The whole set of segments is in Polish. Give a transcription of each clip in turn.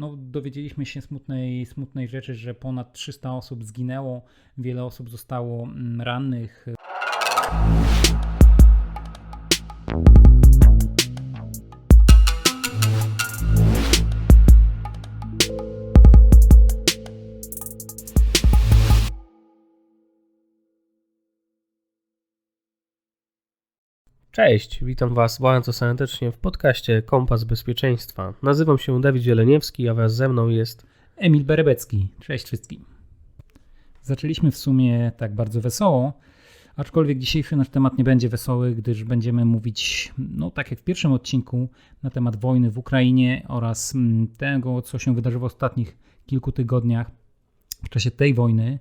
no, dowiedzieliśmy się smutnej, smutnej rzeczy, że ponad 300 osób zginęło, wiele osób zostało mm, rannych. Cześć, witam Was bardzo serdecznie w podcaście Kompas Bezpieczeństwa. Nazywam się Dawid Zieleniewski, a wraz ze mną jest Emil Berebecki. Cześć wszystkim. Zaczęliśmy w sumie tak bardzo wesoło, aczkolwiek dzisiejszy nasz temat nie będzie wesoły, gdyż będziemy mówić, no tak jak w pierwszym odcinku, na temat wojny w Ukrainie oraz mm, tego, co się wydarzyło w ostatnich kilku tygodniach w czasie tej wojny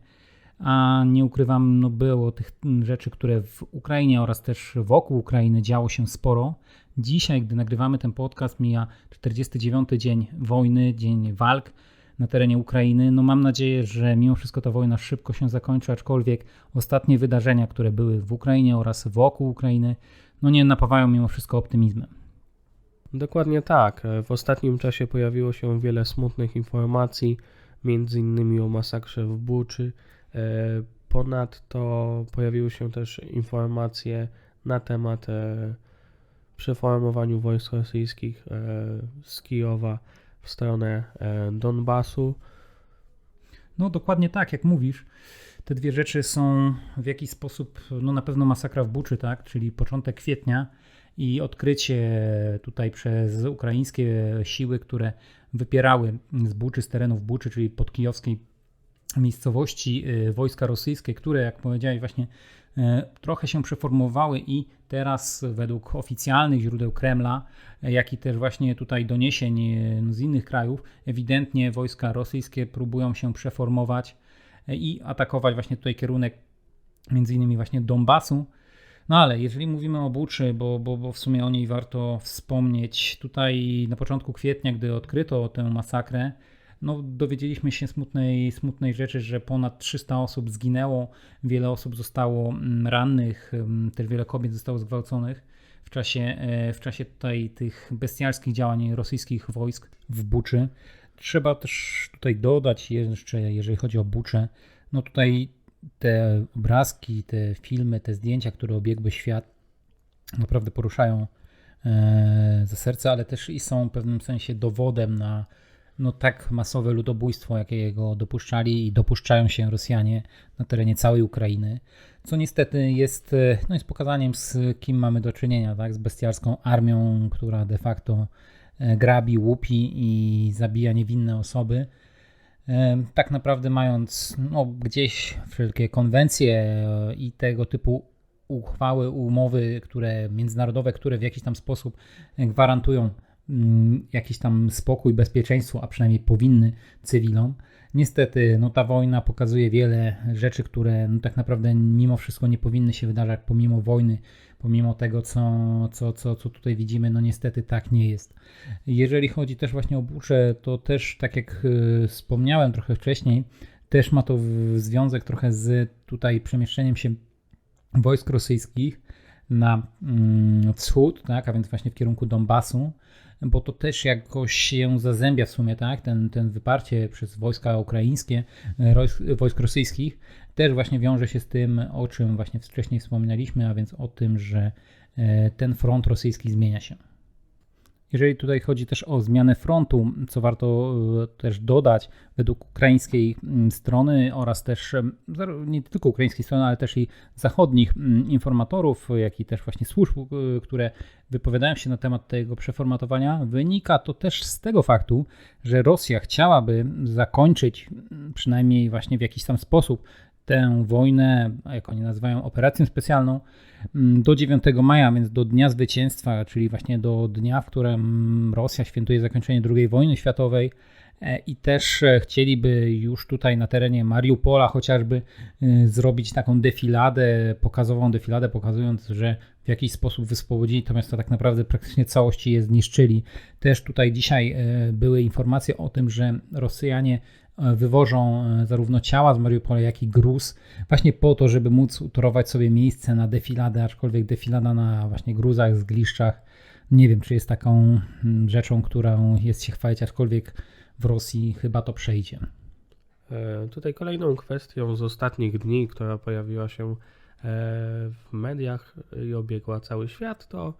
a nie ukrywam, no było tych rzeczy, które w Ukrainie oraz też wokół Ukrainy działo się sporo. Dzisiaj, gdy nagrywamy ten podcast, mija 49 dzień wojny, dzień walk na terenie Ukrainy. No mam nadzieję, że mimo wszystko ta wojna szybko się zakończy, aczkolwiek ostatnie wydarzenia, które były w Ukrainie oraz wokół Ukrainy, no nie napawają mimo wszystko optymizmem. Dokładnie tak. W ostatnim czasie pojawiło się wiele smutnych informacji, między innymi o masakrze w Buczy, ponadto pojawiły się też informacje na temat e, przeformowaniu wojsk rosyjskich e, z Kijowa w stronę Donbasu. No dokładnie tak, jak mówisz. Te dwie rzeczy są w jakiś sposób, no na pewno masakra w Buczy, tak, czyli początek kwietnia i odkrycie tutaj przez ukraińskie siły, które wypierały z Buczy, z terenów Buczy, czyli pod kijowskiej miejscowości y, wojska rosyjskie, które, jak powiedziałeś, właśnie y, trochę się przeformowały i teraz według oficjalnych źródeł Kremla, jak i też właśnie tutaj doniesień y, z innych krajów, ewidentnie wojska rosyjskie próbują się przeformować i atakować właśnie tutaj kierunek między innymi właśnie Donbasu. No ale jeżeli mówimy o Buczy, bo, bo, bo w sumie o niej warto wspomnieć, tutaj na początku kwietnia, gdy odkryto tę masakrę, no, dowiedzieliśmy się smutnej, smutnej rzeczy, że ponad 300 osób zginęło, wiele osób zostało mm, rannych, mm, też wiele kobiet zostało zgwałconych w czasie, e, w czasie tutaj tych bestialskich działań rosyjskich wojsk w Buczy. Trzeba też tutaj dodać jeszcze, jeżeli chodzi o Buczę, no tutaj te obrazki, te filmy, te zdjęcia, które obiegły świat, naprawdę poruszają e, za serce, ale też i są w pewnym sensie dowodem na no, tak masowe ludobójstwo, jakiego dopuszczali i dopuszczają się Rosjanie na terenie całej Ukrainy, co niestety jest, no, jest pokazaniem, z kim mamy do czynienia, tak? z bestialską armią, która de facto e, grabi, łupi i zabija niewinne osoby. E, tak naprawdę mając no, gdzieś wszelkie konwencje e, i tego typu uchwały, umowy, które międzynarodowe, które w jakiś tam sposób gwarantują jakiś tam spokój, bezpieczeństwo, a przynajmniej powinny cywilom. Niestety, no ta wojna pokazuje wiele rzeczy, które no tak naprawdę mimo wszystko nie powinny się wydarzać, pomimo wojny, pomimo tego, co, co, co, co tutaj widzimy, no niestety tak nie jest. Jeżeli chodzi też właśnie o Buczę, to też tak jak y, wspomniałem trochę wcześniej, też ma to związek trochę z tutaj przemieszczeniem się wojsk rosyjskich na mm, wschód, tak, a więc właśnie w kierunku Donbasu bo to też jakoś się zazębia w sumie, tak? Ten, ten wyparcie przez wojska ukraińskie, e, wojsk rosyjskich, też właśnie wiąże się z tym, o czym właśnie wcześniej wspominaliśmy, a więc o tym, że e, ten front rosyjski zmienia się. Jeżeli tutaj chodzi też o zmianę frontu, co warto e, też dodać, według ukraińskiej mm, strony oraz też nie tylko ukraińskiej strony, ale też i zachodnich mm, informatorów, jak i też właśnie służb, e, które wypowiadają się na temat tego przeformatowania, wynika to też z tego faktu, że Rosja chciałaby zakończyć mm, przynajmniej właśnie w jakiś tam sposób tę wojnę, jak oni nazywają, operację specjalną mm, do 9 maja, więc do Dnia Zwycięstwa, czyli właśnie do dnia, w którym Rosja świętuje zakończenie II wojny światowej. E, I też e, chcieliby już tutaj na terenie Mariupola chociażby e, zrobić taką defiladę, pokazową defiladę, pokazując, że w jakiś sposób wyswobodzili to miasto tak naprawdę praktycznie całości je zniszczyli. Też tutaj dzisiaj były informacje o tym, że Rosjanie wywożą e, zarówno ciała z Mariupola, jak i gruz, właśnie po to, żeby móc utorować sobie miejsce na defiladę, aczkolwiek defilada na właśnie gruzach, zgliszczach, nie wiem, czy jest taką mm, rzeczą, którą jest się chwalić, aczkolwiek w Rosji chyba to przejdzie. E, Tutaj kolejną kwestią z ostatnich dni, która pojawiła się e, w mediach i obiegła cały świat, to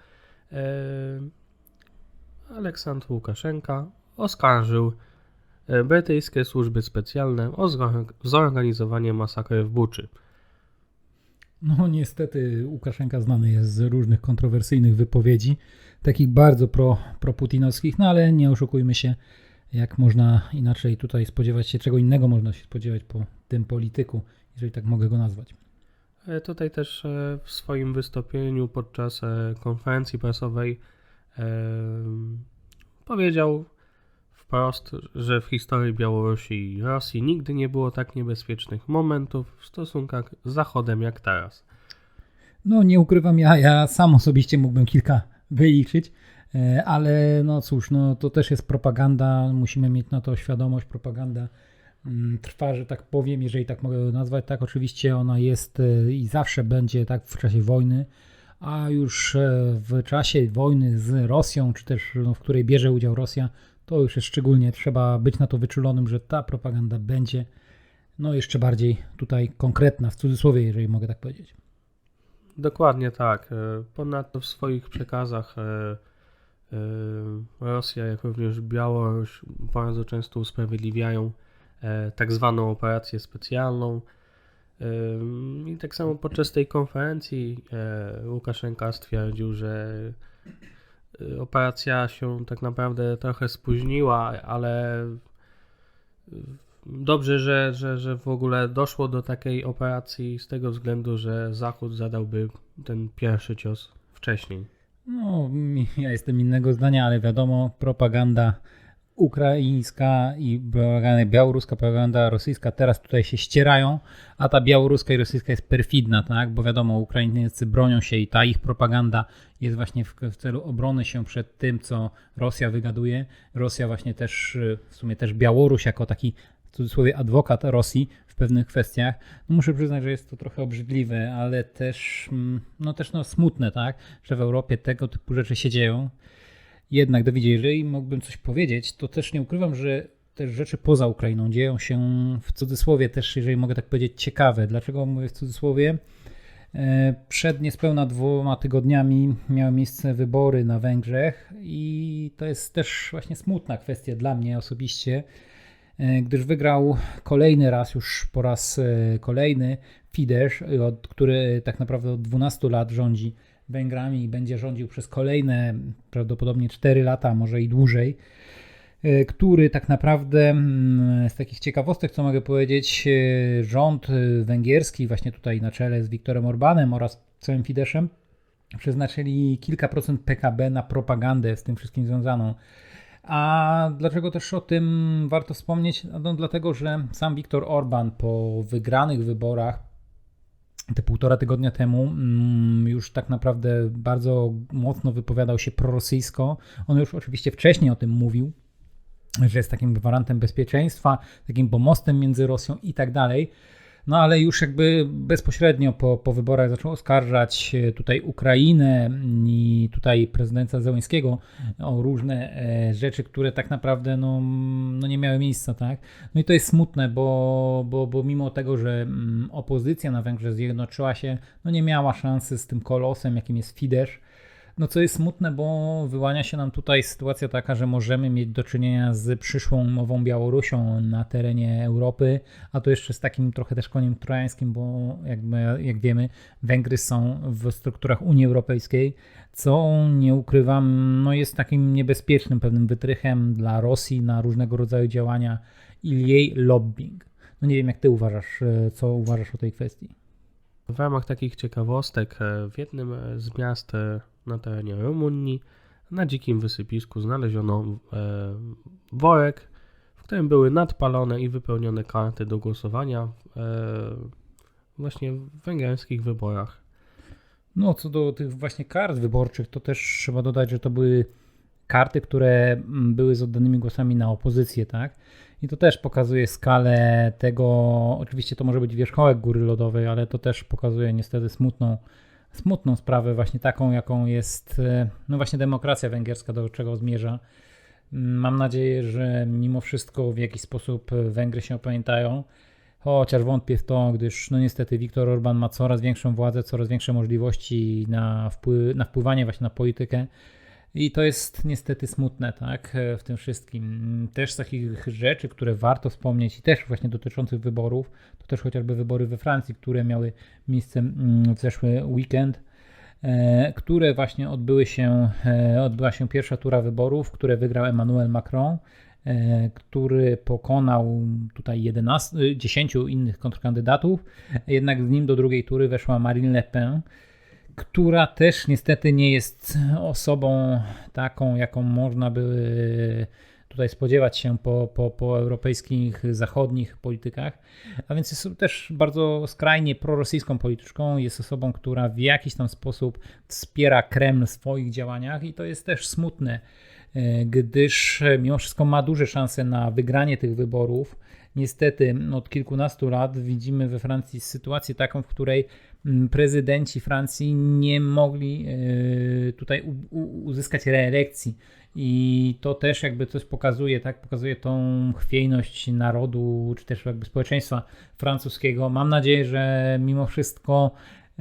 Aleksandr Łukaszenka oskarżył brytyjskie służby specjalne o zor- zorganizowanie masakry w Buczy. No niestety Łukaszenka znany jest z różnych kontrowersyjnych wypowiedzi, takich bardzo pro, proputinowskich, no ale nie oszukujmy się, jak można inaczej tutaj spodziewać się, czego innego można się spodziewać po tym polityku, jeżeli tak mogę go nazwać. E, Tutaj też e, w swoim wystąpieniu podczas e, konferencji prasowej e, powiedział wprost, że w historii Białorusi i Rosji nigdy nie było tak niebezpiecznych momentów w stosunkach z Zachodem jak teraz. No nie ukrywam, ja, ja sam osobiście mógłbym kilka wyliczyć, e, ale no cóż, no to też jest propaganda, musimy mieć na to świadomość, propaganda mm, trwa, że tak powiem, jeżeli tak mogę nazwać, tak oczywiście ona jest e, i zawsze będzie tak w czasie wojny, a już e, w czasie wojny z Rosją, czy też no, w której bierze udział Rosja, to już jest szczególnie trzeba być na to wyczulonym, że ta propaganda będzie no jeszcze bardziej tutaj konkretna, w cudzysłowie, jeżeli mogę tak powiedzieć. Dokładnie tak. E, Ponadto w swoich przekazach e, e, Rosja, jak również Białoruś bardzo często usprawiedliwiają tak zwaną operację specjalną. I tak samo podczas tej konferencji Łukaszenka stwierdził, że operacja się tak naprawdę trochę spóźniła, ale e, dobrze, że, że, że w ogóle doszło do takiej operacji z tego względu, że Zachód zadałby ten pierwszy cios wcześniej. No, ja jestem innego zdania, ale wiadomo, propaganda ukraińska i białoruska, propaganda rosyjska teraz tutaj się ścierają, a ta białoruska i rosyjska jest perfidna, tak? Bo wiadomo, Ukraińcy bronią się i ta ich propaganda jest właśnie w, w celu obrony się przed tym, co Rosja wygaduje. Rosja właśnie też, y, w sumie też Białoruś jako taki w cudzysłowie adwokat Rosji w pewnych kwestiach. No muszę przyznać, że jest to trochę obrzydliwe, ale też, mm, no też no smutne, tak? Że w Europie tego typu rzeczy się dzieją. Jednak, Dawidzie, jeżeli mógłbym coś powiedzieć, to też nie ukrywam, że też rzeczy poza Ukrainą dzieją się w cudzysłowie też, jeżeli mogę tak powiedzieć, ciekawe. Dlaczego mówię w cudzysłowie? E, Przed niespełna dwoma tygodniami miały miejsce wybory na Węgrzech i to jest też właśnie smutna kwestia dla mnie osobiście, e, gdyż wygrał kolejny raz, już po raz e, kolejny Fidesz, który tak naprawdę od 12 lat rządzi Węgrami i będzie rządził przez kolejne prawdopodobnie 4 lata, może i dłużej, e, który tak naprawdę mm, z takich ciekawostek, co mogę powiedzieć, e, rząd e, węgierski, właśnie tutaj na czele z Viktorem Orbanem oraz całym Fideszem, przeznaczyli kilka procent PKB na propagandę z tym wszystkim związaną. A dlaczego też o tym warto wspomnieć? No, dlatego, że sam Viktor Orban po wygranych wyborach te półtora tygodnia temu mm, już tak naprawdę bardzo mocno wypowiadał się prorosyjsko. On już oczywiście wcześniej o tym mówił, że jest takim gwarantem bezpieczeństwa, takim pomostem między Rosją i tak dalej. No ale już jakby bezpośrednio po, po wyborach zaczął oskarżać e, tutaj Ukrainę i tutaj prezydenta Zełenskiego o różne e, rzeczy, które tak naprawdę no, no nie miały miejsca, tak? No i to jest smutne, bo, bo, bo mimo tego, że opozycja na Węgrzech zjednoczyła się, no nie miała szansy z tym kolosem, jakim jest Fidesz. No co jest smutne, bo wyłania się nam tutaj sytuacja taka, że możemy mieć do czynienia z przyszłą nową Białorusią na terenie Europy, a to jeszcze z takim trochę też koniem trojańskim, bo jakby, jak wiemy, Węgry są w strukturach Unii Europejskiej, co nie ukrywam, no jest takim niebezpiecznym pewnym wytrychem dla Rosji na różnego rodzaju działania i jej lobbying. No nie wiem, jak ty uważasz, e, co uważasz o tej kwestii. W ramach takich ciekawostek e, w jednym e, z miast na terenie Rumunii na dzikim wysypisku znaleziono e, worek, w którym były nadpalone i wypełnione karty do głosowania e, właśnie w węgierskich wyborach. No, co do tych właśnie kart wyborczych, to też trzeba dodać, że to były karty, które mm, były z oddanymi głosami na opozycję, tak? I to też pokazuje skalę tego, oczywiście to może być wierzchołek góry lodowej, ale to też pokazuje niestety smutną smutną sprawę, właśnie taką, jaką jest e, no właśnie demokracja węgierska, do czego zmierza. Mam nadzieję, że mimo wszystko w jakiś sposób Węgry się opamiętają, chociaż wątpię w to, gdyż no niestety Viktor Orban ma coraz większą władzę, coraz większe możliwości na, wpływ, na wpływanie właśnie na politykę. I to jest niestety smutne, tak, w tym wszystkim. Też z takich rzeczy, które warto wspomnieć i też właśnie dotyczących wyborów, to też chociażby wybory we Francji, które miały miejsce mm, w zeszły weekend, e, które właśnie odbyły się, e, odbyła się pierwsza tura wyborów, które wygrał Emmanuel Macron, e, który pokonał tutaj 11, 10 innych kontrkandydatów, jednak z nim do drugiej tury weszła Marine Le Pen, która też niestety nie jest osobą taką, jaką można by tutaj spodziewać się po, po, po europejskich, zachodnich politykach. A więc jest też bardzo skrajnie prorosyjską polityczką. Jest osobą, która w jakiś tam sposób wspiera Kreml w swoich działaniach i to jest też smutne, e, gdyż mimo wszystko ma duże szanse na wygranie tych wyborów. Niestety od kilkunastu lat widzimy we Francji sytuację taką, w której Mm, prezydenci Francji nie mogli e, tutaj uzyskać reelekcji. I to też jakby coś pokazuje, tak? Pokazuje tą chwiejność narodu, czy też jakby społeczeństwa francuskiego. Mam nadzieję, że mimo wszystko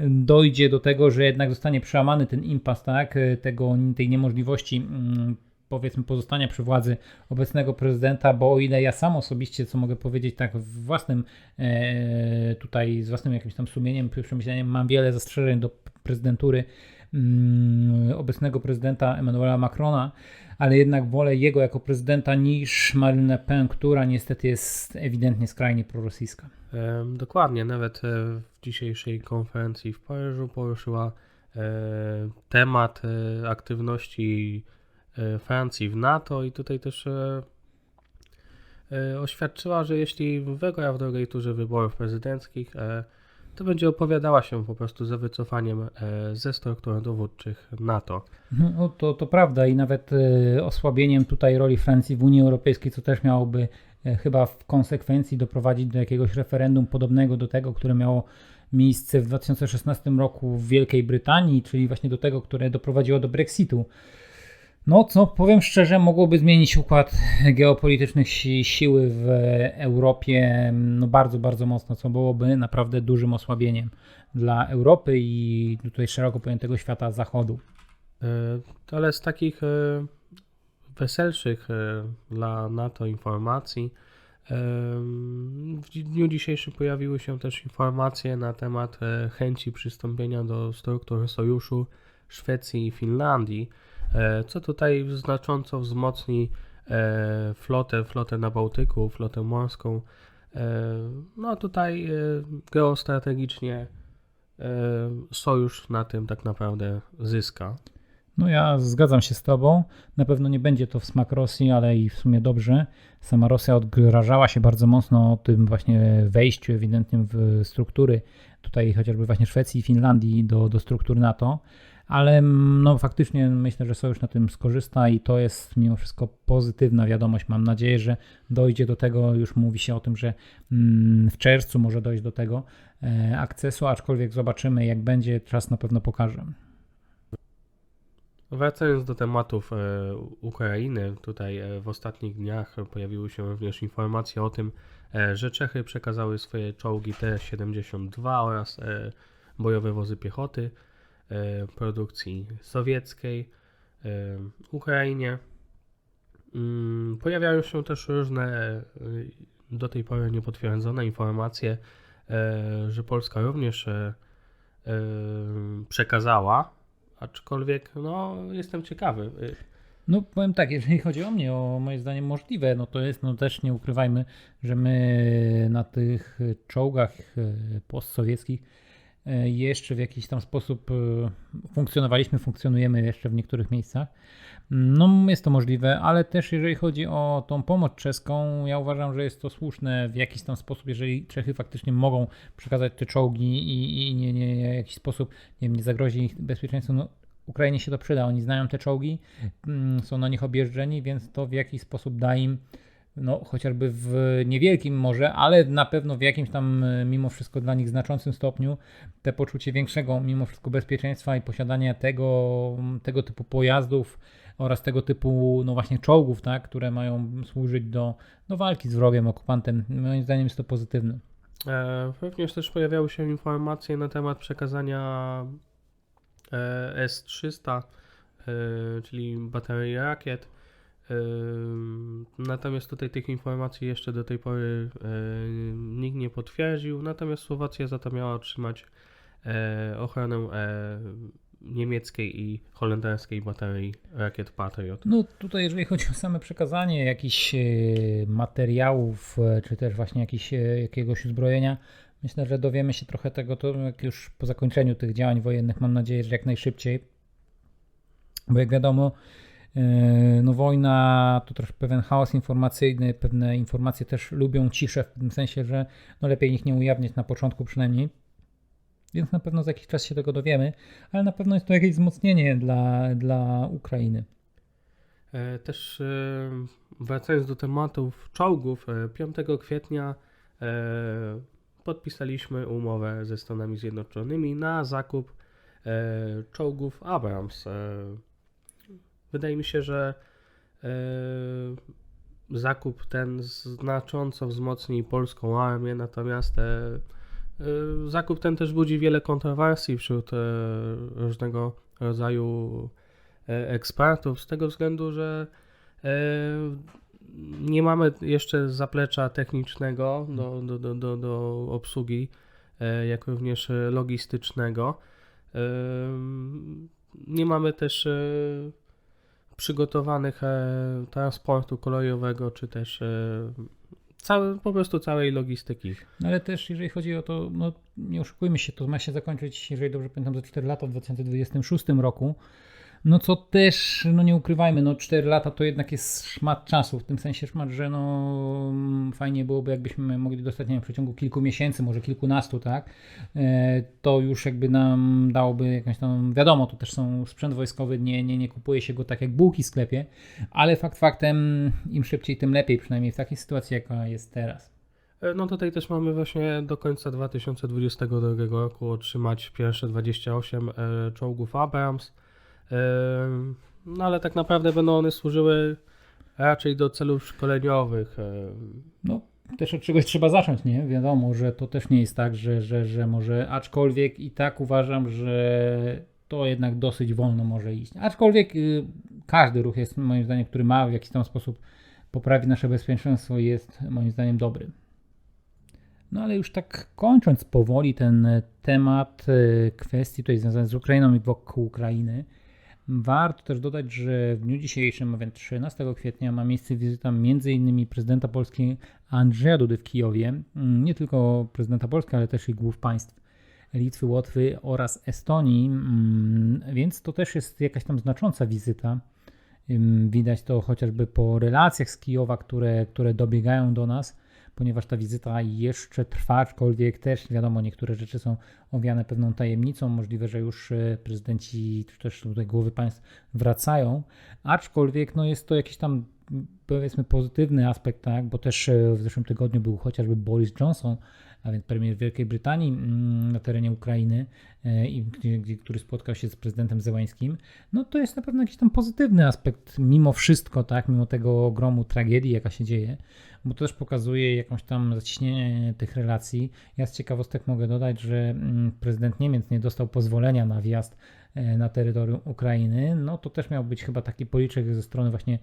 dojdzie do tego, że jednak zostanie przełamany ten impas, tak? Tego, tej niemożliwości mm, powiedzmy pozostania przy władzy obecnego prezydenta, bo o ile ja sam osobiście, co mogę powiedzieć tak w własnym e, tutaj, z własnym jakimś tam sumieniem, przemyśleniem, mam wiele zastrzeżeń do prezydentury mm, obecnego prezydenta Emmanuela Macrona, ale jednak wolę jego jako prezydenta niż Marine Le Pen, która niestety jest ewidentnie skrajnie prorosyjska. Dokładnie, nawet e, w dzisiejszej konferencji w Paryżu poruszyła e, temat aktywności Francji w NATO i tutaj też e, e, oświadczyła, że jeśli wygra w drugiej turze wyborów prezydenckich, to będzie opowiadała się po prostu za wycofaniem ze struktur dowódczych NATO. No, to, to prawda i nawet osłabieniem tutaj roli Francji w Unii Europejskiej, co też miałoby chyba w konsekwencji doprowadzić do jakiegoś referendum podobnego do tego, które miało miejsce w 2016 roku w Wielkiej Brytanii, czyli właśnie do tego, które doprowadziło do Brexitu. No, co powiem szczerze, mogłoby zmienić układ geopolitycznych si siły w Europie no bardzo, bardzo mocno, co byłoby naprawdę dużym osłabieniem dla Europy i tutaj szeroko pojętego świata zachodu. E, ale z takich e, weselszych e, dla NATO informacji, w dniu dzisiejszym pojawiły się też informacje na temat chęci przystąpienia do struktur sojuszu Szwecji i Finlandii. E, co tutaj znacząco wzmocni e, flotę, flotę na Bałtyku, flotę morską. E, no tutaj geostrategicznie sojusz na tym tak naprawdę zyska. No ja zgadzam się z Tobą. Na pewno nie będzie to w smak Rosji, ale i w sumie dobrze. Sama Rosja odgrażała się bardzo mocno o tym właśnie wejściu ewidentnym w struktury tutaj chociażby właśnie Szwecji i Finlandii do, do struktur NATO ale mm, no, faktycznie myślę, że Sojusz na tym skorzysta i to jest mimo wszystko pozytywna wiadomość. Mam nadzieję, że dojdzie do tego, już mówi się o tym, że mm, w czerwcu może dojść do tego e, akcesu, aczkolwiek zobaczymy jak będzie, czas na pewno pokaże. Wracając do tematów e, Ukrainy, tutaj e, w ostatnich dniach pojawiły się również informacje o tym, że Czechy przekazały swoje czołgi T-72 oraz bojowe wozy piechoty produkcji sowieckiej, e, Ukrainie. Mm, pojawiają się też różne e, do tej pory niepotwierdzone informacje, że Polska również przekazała, aczkolwiek no, jestem ciekawy. No powiem tak, jeżeli chodzi o mnie, o moje zdaniem możliwe, no to jest, no też nie ukrywajmy, że my na tych czołgach postsowieckich E, jeszcze w jakiś tam sposób e, funkcjonowaliśmy, funkcjonujemy jeszcze w niektórych miejscach. No, jest to możliwe, ale też jeżeli chodzi o tą pomoc czeską, ja uważam, że jest to słuszne w jakiś tam sposób, jeżeli Czechy faktycznie mogą przekazać te czołgi i, i nie, nie w jakiś sposób nie, wiem, nie zagrozi ich bezpieczeństwu. No, Ukrainie się to przyda, oni znają te czołgi, mm, są na nich objeżdżeni, więc to w jakiś sposób da im no chociażby w niewielkim może, ale na pewno w jakimś tam e, mimo wszystko dla nich znaczącym stopniu te poczucie większego mimo wszystko bezpieczeństwa i posiadania tego, tego typu pojazdów oraz tego typu no właśnie czołgów, tak, które mają służyć do, do walki z wrogiem, okupantem. Moim zdaniem jest to pozytywne. E, Również też pojawiały się informacje na temat przekazania e, S-300, e, czyli baterii rakiet. Natomiast tutaj tych informacji jeszcze do tej pory nikt nie potwierdził. Natomiast Słowacja za to miała otrzymać e, ochronę e, niemieckiej i holenderskiej baterii rakiet Patriot. No tutaj jeżeli chodzi o same przekazanie jakichś e, materiałów, czy też właśnie jakiś, e, jakiegoś uzbrojenia, myślę, że dowiemy się trochę tego to jak już po zakończeniu tych działań wojennych, mam nadzieję, że jak najszybciej. Bo jak wiadomo, no wojna to też pewien chaos informacyjny, pewne informacje też lubią ciszę, w tym sensie, że no lepiej ich nie ujawniać na początku przynajmniej. Więc na pewno za jakiś czas się tego dowiemy, ale na pewno jest to jakieś wzmocnienie dla, dla Ukrainy. E, Też e, wracając do tematów czołgów, e, 5 kwietnia e, podpisaliśmy umowę ze Stanami Zjednoczonymi na zakup czołgów Abrams. Wydaje mi się, że e, zakup ten znacząco wzmocni polską armię, natomiast e, zakup ten też budzi wiele kontrowersji wśród e, różnego rodzaju ekspertów, z tego względu, że nie mamy jeszcze zaplecza technicznego do, do, do, do, do obsługi, jak również logistycznego. Nie mamy też przygotowanych e, transportu kolejowego, czy też e, całe, po prostu całej logistyki. No ale też jeżeli chodzi o to, no nie oszukujmy się, to ma się zakończyć, jeżeli dobrze pamiętam, za 4 lata w 2026 roku. No co też, no nie ukrywajmy, no 4 lata to jednak jest szmat czasu, w tym sensie szmat, że no mm, fajnie byłoby jakbyśmy mogli dostać, nie wiem, w przeciągu kilku miesięcy, może kilkunastu, tak, e, to już jakby nam dałoby jakąś tam, wiadomo, to też są sprzęt wojskowy, nie, nie, nie kupuje się go tak jak bułki w sklepie, ale fakt faktem, im szybciej, tym lepiej, przynajmniej w takiej sytuacji, jaka jest teraz. E, No tutaj też mamy właśnie do końca 2022 roku otrzymać pierwsze 28 e, czołgów Abrams. No ale tak naprawdę będą one służyły raczej do celów szkoleniowych. no, też od czegoś trzeba zacząć, nie? Wiadomo, że to też nie jest tak, że, że, że może, aczkolwiek i tak uważam, że to jednak dosyć wolno może iść. Aczkolwiek y, każdy ruch jest moim zdaniem, który ma w jakiś tam sposób poprawić nasze bezpieczeństwo jest moim zdaniem dobry. No ale już tak kończąc powoli ten temat e, kwestii tutaj związanych z Ukrainą i wokół Ukrainy, warto też dodać, że w dniu dzisiejszym, a więc 13 kwietnia, ma miejsce wizyta m.in. prezydenta Polski Andrzeja Dudy w Kijowie. Mm, Nie tylko prezydenta Polski, ale też i głów państw Litwy, Łotwy oraz Estonii, Mm, więc to też jest jakaś tam znacząca wizyta. Ym, Widać to chociażby po relacjach z Kijowa, które, które dobiegają do nas, ponieważ ta wizyta jeszcze trwa, aczkolwiek też wiadomo, niektóre rzeczy są owiane pewną tajemnicą. Możliwe, że już e, prezydenci, czy też tutaj głowy państw wracają, aczkolwiek no jest to jakiś tam powiedzmy pozytywny aspekt, tak, bo też e, w zeszłym tygodniu był chociażby Boris Johnson, a więc premier Wielkiej Brytanii mm, na terenie Ukrainy, e, który spotkał się z prezydentem Zełańskim, no to jest na pewno jakiś tam pozytywny aspekt mimo wszystko, tak, mimo tego ogromu tragedii, jaka się dzieje, bo to też pokazuje jakąś tam zacieśnienie tych relacji. Ja z ciekawostek mogę dodać, że mm, prezydent Niemiec nie dostał pozwolenia na wjazd e, na terytorium Ukrainy, no to też miał być chyba taki policzek ze strony właśnie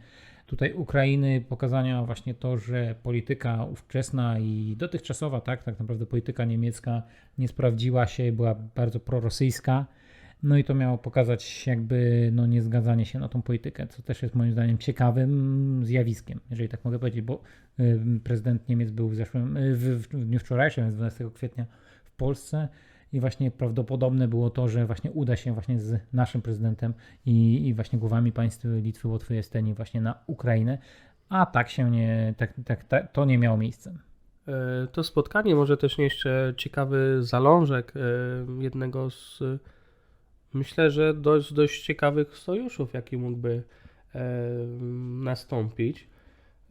tutaj Ukrainy, pokazania właśnie to, że polityka ówczesna i dotychczasowa, tak, tak naprawdę polityka niemiecka nie sprawdziła się, była bardzo prorosyjska. No i to miało pokazać jakby no, niezgadzanie się na tą politykę, co też jest moim zdaniem ciekawym zjawiskiem, jeżeli tak mogę powiedzieć, bo prezydent Niemiec był w zeszłym, y, w, w dniu wczorajszym, więc 12 kwietnia w Polsce i właśnie prawdopodobne było to, że właśnie uda się właśnie z naszym prezydentem i, i właśnie głowami państw Litwy, Łotwy, Estonii właśnie na Ukrainę, a tak się nie, tak, tak, tak to nie miało miejsca. E, To spotkanie może też nieść e, ciekawy zalążek e, jednego z, e, myślę, że dość, dość ciekawych sojuszów, jaki mógłby e, nastąpić.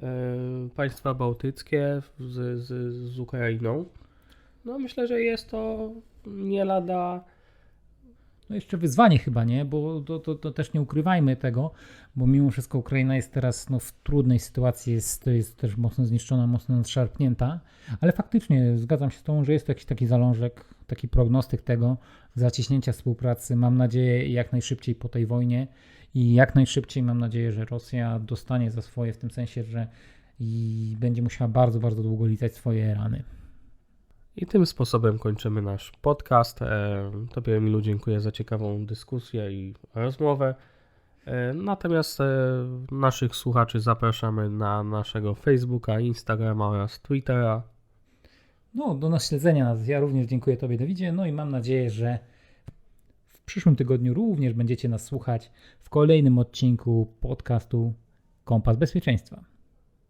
e, państwa bałtyckie z, z, z Ukrainą. No myślę, że jest to nie lada No jeszcze wyzwanie chyba, nie? Bo to, to, to też nie ukrywajmy tego, bo mimo wszystko Ukraina jest teraz no, w trudnej sytuacji, jest, jest też mocno zniszczona, mocno nadszarpnięta, ale faktycznie zgadzam się z tą, że jest to jakiś taki zalążek, taki prognostyk tego zacieśnięcia współpracy. Mam nadzieję jak najszybciej po tej wojnie i jak najszybciej mam nadzieję, że Rosja dostanie za swoje w tym sensie, że i będzie musiała bardzo, bardzo długo lizać swoje rany. I tym sposobem kończymy nasz podcast. E, Tobie, Emilu, dziękuję za ciekawą dyskusję i rozmowę. E, Natomiast e, naszych słuchaczy zapraszamy na naszego Facebooka, Instagrama oraz Twittera. No, do naśledzenia nas. Ja również dziękuję Tobie, Dawidzie. No i mam nadzieję, że w przyszłym tygodniu również będziecie nas słuchać w kolejnym odcinku podcastu Kompas Bezpieczeństwa.